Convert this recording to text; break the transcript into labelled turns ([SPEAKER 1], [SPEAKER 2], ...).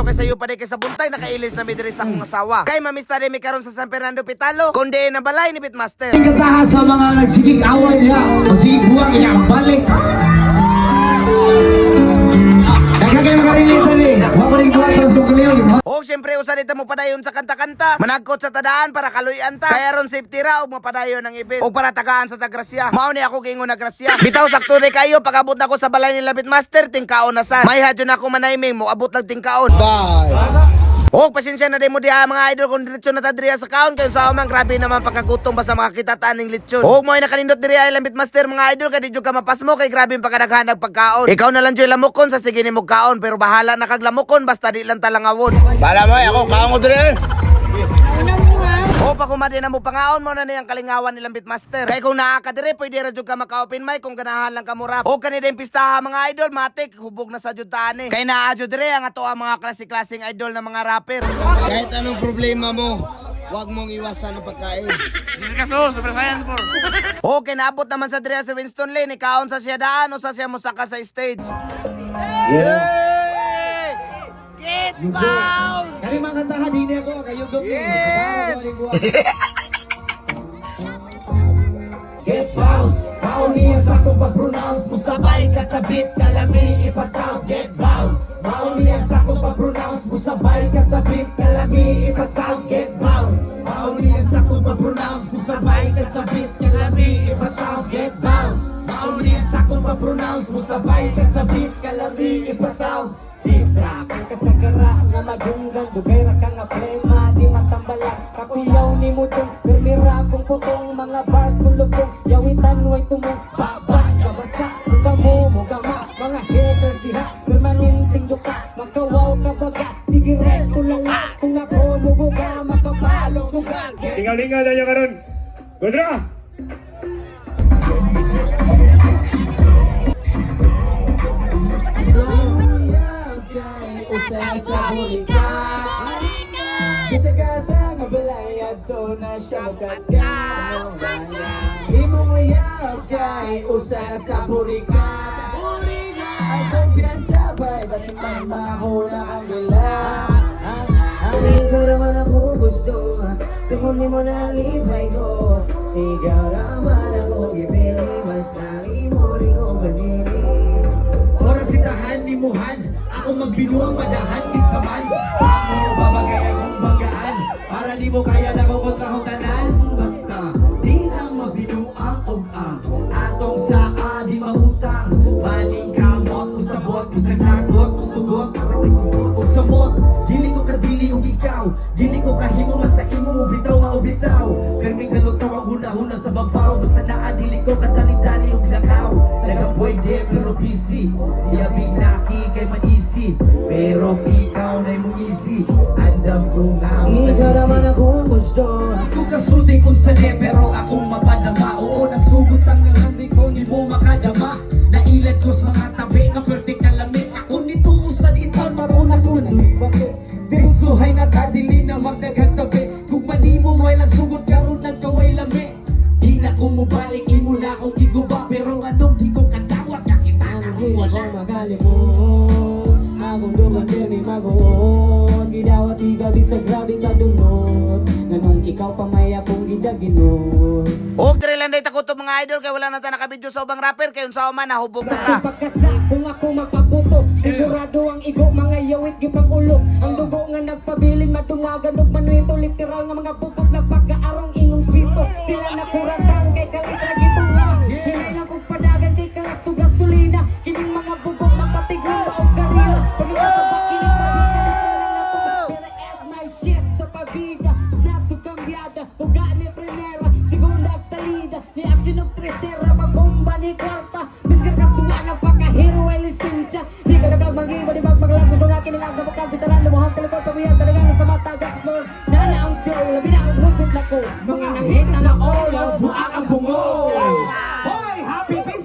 [SPEAKER 1] video kay sayo pa di kay sa buntay nakailis na midiri sa akong asawa. Kay mamista di mi karon sa San Fernando Pitalo. Kundi na balay ni Bitmaster.
[SPEAKER 2] Kataha sa mga nagsigig away niya, magsigig buwak niya, balik. Nagkagay makarilitan eh. Huwag ko rin buwak, tapos kung kaliyaw.
[SPEAKER 1] O syempre usa dito mo padayon sa kanta-kanta. Managkot sa tadaan para kaluyan ta. Kaya ron safety ra og mapadayon ng event. O para tagaan sa tagrasya. Mao ni ako gingon na grasya. Bitaw sakto rin kayo pag-abot na ko sa balay ni Labit Master tingkaon na sa. May hadyo na ako manayming mo abot lang tingkaon.
[SPEAKER 3] Bye.
[SPEAKER 1] O pasensya na din mo diha mga idol kung diretsyo na ta sa kaon kayo sa man grabe naman pagkagutom ba sa mga kitataning lechon. O mo ay nakanindot diriya Labit Master mga idol kay di jud ka mapasmo kay grabe ang pagkadaghan pagkaon. Ikaw na lang joy lamukon sa sige ni mo kaon pero bahala na kag lamukon basta di lang talangawon. Bala mo ako kaon ko dire. O pa kumadi na mo pangaon mo na niyang kalingawan nilang Bitmaster. Kay kung naa ka dire pwede ra jud ka maka-open mic kung ganahan lang ka mo rap. O kanina yung pistaha mga idol matik hubog na sa jud tani. Kay naa jud dire ang ato ang mga klase-klaseng idol na mga rapper. Kahit anong problema mo,
[SPEAKER 4] Huwag
[SPEAKER 1] mong iwasan ang pagkain.
[SPEAKER 4] Discusso, Super Science por.
[SPEAKER 1] Okay, naabot naman sa Drea sa Winston Lane. Ikaon sa siya daan o sa siya musaka sa stage.
[SPEAKER 2] Yay! Get bound! Kali mga kantaha, di niya ako, kayo gawin. Yes! Get bounce, mauni niya sa akong pag-pronounce. Mo sabay kasabit, kalami ipasounds Get bounce, mauni niya sa akong pag-pronounce. Mo sabay kasabit, kalami ipasounds Get bounce, mauni niya sa akong pag-pronounce. Mo sabay kasabit, kalami ipasounds Get bounce, mauni niya sa akong pag-pronounce mo sabay kasabit, kalami ipasounds
[SPEAKER 5] Distract ang kasagara nga magunggan Dugay ra ka nga plema Di matambala. Kakuyaw ni dyan Permira kong putong Mga bars kong lugong Yawitan way tumong Baba Kabatsa Muka mo Mugama Mga haters diha Permanenting duka. Makawaw ka baga Sige rekto lang Kung ako mubuga Makapalong sugat.
[SPEAKER 2] Tinggal-tinggal
[SPEAKER 6] tanya karon. Godra.
[SPEAKER 2] Usay sa bulika Bisa ka sa kabalay Ato na siya magkatya Imo mo yaw kay Usa sa bulika Ay pagyan sabay Basta man mahula ang bila.
[SPEAKER 7] Ang ko ako gusto Tungkol mo na lipay ko. Ikaw naman ako gipili Mas kali
[SPEAKER 2] sitahan ni Muhan Ako magbinuang madahan kinsaman. Ako babagay akong bagaan. Para di mo kaya na kong kontrahotanan Basta di lang mabinuang og ang Atong saa di mautang. Maning kamot usabot Bisag nagot usugot. Og samot. Dili ko kadili og ikaw. Dili ko kahimo masa imo mo bitaw maubitaw. Karming kalutaw ang huna-huna sa babaw. Basta naadili ko kadali-dali og pwede pero busy Di abing naki kay maisi. Pero ikaw na mong easy Andam ko nga ang sa Ikaw naman ako
[SPEAKER 7] gusto.
[SPEAKER 2] Ako kasulti kung sali pero akong mapadama Oo, nagsugot ang nalami ko Di mo makadama Nailad ko sa mga tabi Nga pertik na lamig Ako nito usad iton Maruna ko na
[SPEAKER 5] bati
[SPEAKER 2] Diretsuhay na tadili na magdaghang tabi. Kung mani mo way lang sugot karon ng kaway lami. Di na ko mubalik Imo na akong giguba
[SPEAKER 5] magalimon Akong din ni magoon. Gidawat igabi sa grabe kadunot Ganun ikaw pa may akong gidaginon
[SPEAKER 1] Og dire lang day takot mga idol kay wala na ta nakabidyo sa ubang rapper kay unsa man nahubog na ta.
[SPEAKER 5] Pagkasa kung ako magpaputo Sigurado ang igo mga yawit gipang ulo. Ang dugo nga nagpabilin madungagan ug manuito Literal nga mga bubog na pabida Napso cambiada, ugali primera Segunda salida, reaction ng tresera Pagbomba ni kwarta, misgar katuwa ng pakahero ay lisensya. Di ka nagang mag-iba, di magmaglag Gusto ng akin ang aga, makabitalan Lumuhang ka likod, pamiyag ka sa mata Gatas mo, nana ang flow, labi na ang husbit na ko. Mga nangita na oras, buak ang bungo.
[SPEAKER 2] Hoy,
[SPEAKER 5] happy peace